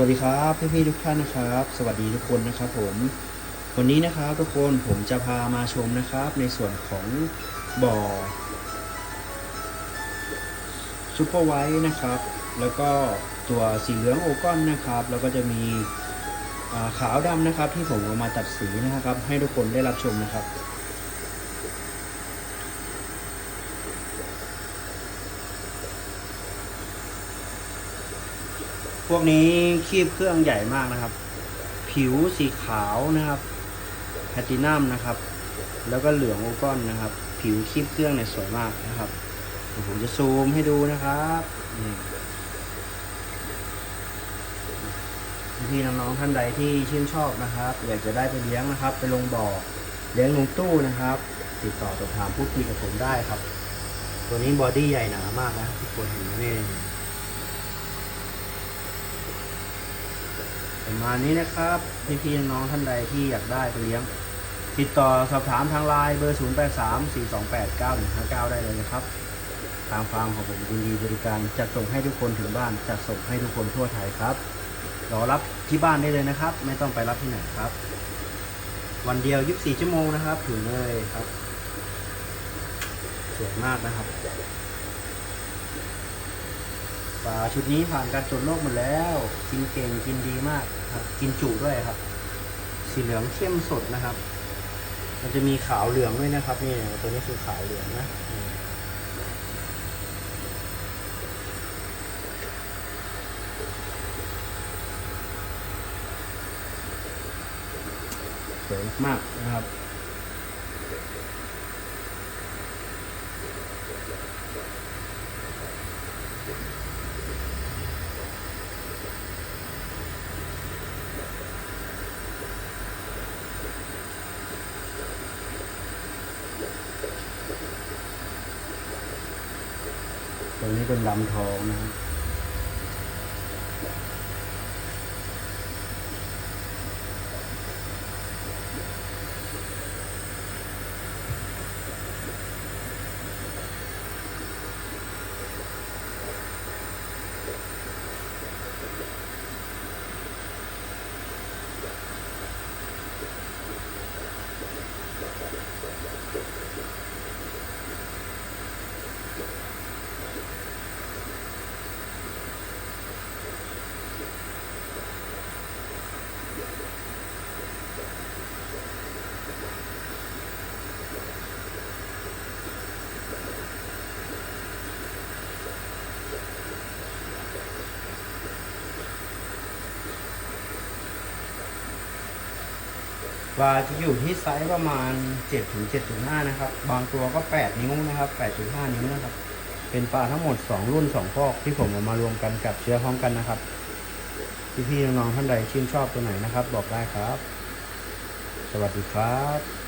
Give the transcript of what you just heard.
วัสดีครับพี่พี่ๆทุกท่านนะครับ สวัสดีทุกคนนะครับผม วันนี้นะครับทุกคนผมจะพามาชมนะครับ ในส่วนของบ่อซูเปอร์ไวท์นะครับ แล้วก็ตัวสีเหลืองโอกอนนะครับ แล้วก็จะมีขาวดำนะครับ ที่ผมเอามาตัดสีนะครับ ให้ทุกคนได้รับชมนะครับ พวกนี้คีบเครื่องใหญ่มากนะครับ ผิวสีขาวนะครับแพลตินัมนะครับ แล้วก็เหลืองโอก้อนนะครับ ผิวคีบเครื่องเนี่ยสวยมากนะครับเดี๋ยวผมจะซูมให้ดูนะครับนี่พี่น้องๆท่านใดที่ชื่นชอบนะครับ อยากจะได้ไปเลี้ยงนะครับ ไปลงบ่อเลี้ยงลงตู้นะครับ ติดต่อสอบถามพูดคุยกับผมได้ครับ ตัวนี้บอดี้ใหญ่หนามากนะทุกคนเห็นไหมนี่ ประมาณนี้นะครับพี่พี่ๆน้องๆท่านใดที่อยากได้ไปเลี้ยง ติดต่อสอบถามทางไลน์เบอร์ 0 8 3 4 2 8 9 1 5 9 ได้เลยนะครับ ทางฟาร์มของผมยินดีบริการจัดส่งให้ทุกคนถึงบ้านจัดส่งให้ทุกคนทั่วไทยครับรอรับที่บ้านได้เลยนะครับ ไม่ต้องไปรับที่ไหนครับ วันเดียว 24 ชั่วโมงนะครับ ถึงเลยครับสวยมากนะครับ ปลาชุดนี้ผ่านการตรวจโรคหมดแล้ว กินเก่งกินดีมากครับ กินจุด้วยครับ สีเหลืองเข้มสดนะครับ มันจะมีขาวเหลืองด้วยนะครับนี่ตัวนี้คือขาวเหลืองนะสวยมากนะครับ ตัวนี้เป็นลำทองนะครับ ปลาจะอยู่ที่ไซส์ประมาณ7ถึง7.5 นะครับ บางตัวก็ 8 นิ้วนะครับ 8.5 นิ้วนะครับ เป็นปลาทั้งหมด 2 รุ่น 2 พอกที่ผมเอามารวมกันกับเชื้อพร้อมกันนะครับ พี่ๆน้องๆท่านใดชื่นชอบตัวไหนนะครับ บอกได้ครับ สวัสดีครับ